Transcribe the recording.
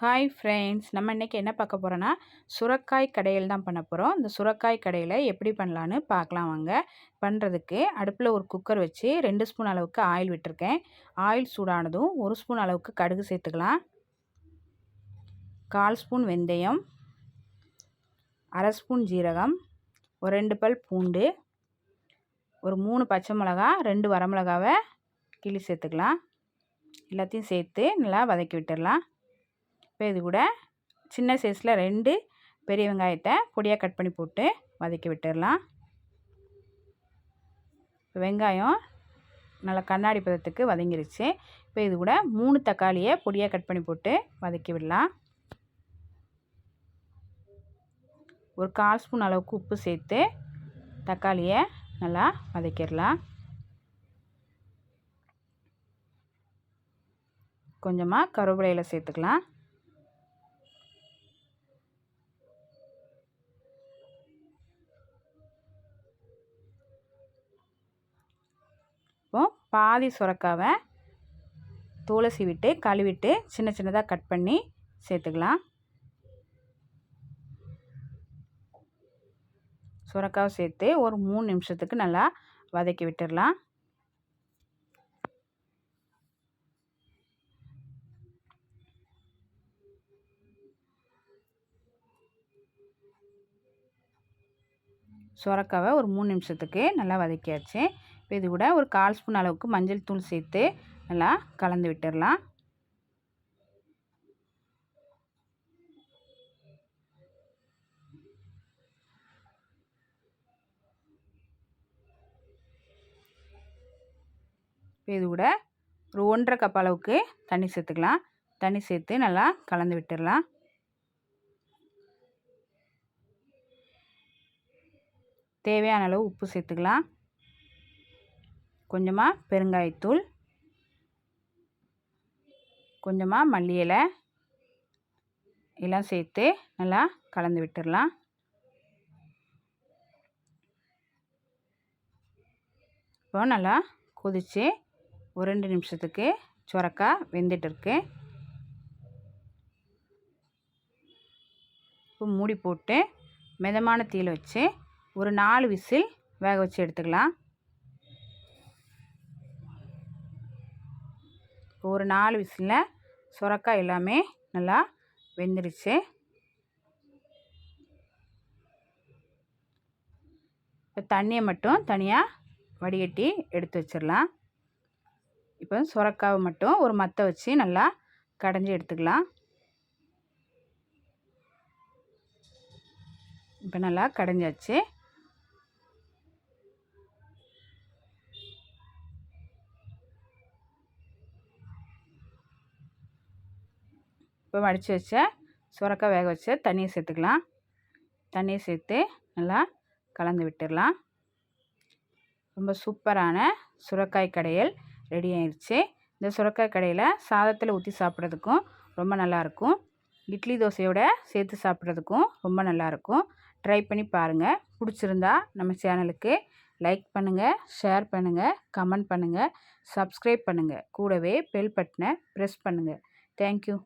Hi friends நம்ம இன்றைக்கி என்ன பார்க்க போகிறோன்னா சுரக்காய் கடையில் தான் பண்ண போகிறோம் இந்த சுரக்காய் கடையில் எப்படி பண்ணலான்னு பார்க்கலாம் வாங்க. பண்ணுறதுக்கு அடுப்பில் ஒரு குக்கர் வச்சு ரெண்டு ஸ்பூன் அளவுக்கு ஆயில் விட்டுருக்கேன். ஆயில் சூடானதும் ஒரு ஸ்பூன் அளவுக்கு கடுகு சேர்த்துக்கலாம். கால் ஸ்பூன் வெந்தயம். அரை ஸ்பூன் ஜீரகம். ஒரு ரெண்டு பல் பூண்டு. ஒரு மூணு பச்சை மிளகா ரெண்டு வரமிளகாவை கிளி சேர்த்துக்கலாம். எல்லாத்தையும் சேர்த்து நல்லா வதக்கி விட்டுடலாம். இப்போ இது கூட சின்ன சைஸில் ரெண்டு பெரிய வெங்காயத்தை பொடியாக கட் பண்ணி போட்டு வதக்கி விட்டுடலாம் வெங்காயம் நல்லா கண்ணாடி பதத்துக்கு வதங்கிருச்சு. இப்போ இது கூட மூணு தக்காளியை பொடியாக கட் பண்ணி போட்டு வதக்கி விடலாம். ஒரு கால் ஸ்பூன் அளவுக்கு உப்பு சேர்த்து தக்காளியை நல்லா வதக்கிடலாம். கொஞ்சமாக கருவேப்பிலையில் சேர்த்துக்கலாம். இப்போ பாதி சுரக்காவை துளசி விட்டு கழுவிட்டு சின்ன சின்னதாக கட் பண்ணி சேர்த்துக்கலாம். சுரக்காவை சேர்த்து ஒரு மூணு நிமிஷத்துக்கு நல்லா வதக்கி விட்டுடலாம். சுரக்காவை ஒரு மூணு நிமிஷத்துக்கு நல்லா வதக்கியாச்சு. இப்போ இது கூட ஒரு கால் ஸ்பூன் அளவுக்கு மஞ்சள் தூள் சேர்த்து நல்லா கலந்து விட்டுடலாம். இப்போ இது கூட ஒரு ஒன்றரை கப் அளவுக்கு தண்ணி சேர்த்துக்கலாம். தண்ணி சேர்த்து நல்லா கலந்து விட்டுடலாம். தேவையான அளவு உப்பு சேர்த்துக்கலாம். கொஞ்சமாக பெருங்காயத்தூள் கொஞ்சமாக மல்லி இலை எல்லாம் சேர்த்து நல்லா கலந்து விட்டுடலாம். இப்போ நல்லா கொதித்து ஒரு ரெண்டு நிமிஷத்துக்கு சுரக்கா வெந்துட்டுருக்கு இப்போ மூடி போட்டு மிதமான தீயில் வச்சு ஒரு நாலு விசில் வேக வச்சு எடுத்துக்கலாம். ஒரு நாலு விசிலில் சுரக்காய் எல்லாமே நல்லா வெந்துருச்சு. இப்போ தண்ணியை மட்டும் தனியாக வடிகட்டி எடுத்து வச்சிடலாம். இப்போ சுரக்காவை மட்டும் ஒரு மற்ற வச்சு நல்லா கடைஞ்சி எடுத்துக்கலாம். இப்போ நல்லா கடைஞ்சாச்சு. இப்போ வடித்து வச்ச சுரக்காய் வேக வச்ச தண்ணியை சேர்த்துக்கலாம். தண்ணியை சேர்த்து நல்லா கலந்து விட்டுடலாம். ரொம்ப சூப்பரான சுரக்காய் கடையல் ரெடி ஆயிடுச்சு இந்த சுரக்காய் கடையில் சாதத்தில் ஊற்றி சாப்பிட்றதுக்கும் ரொம்ப நல்லாயிருக்கும் இட்லி தோசையோட சேர்த்து சாப்பிட்றதுக்கும் ரொம்ப நல்லாயிருக்கும் ட்ரை பண்ணி பாருங்கள் பிடிச்சிருந்தா நம்ம சேனலுக்கு லைக் பண்ணுங்கள் ஷேர் பண்ணுங்கள் கமெண்ட் பண்ணுங்கள் சப்ஸ்கிரைப் பண்ணுங்கள் கூடவே பெல் பட்டனை ப்ரெஸ் பண்ணுங்கள் தேங்க்யூ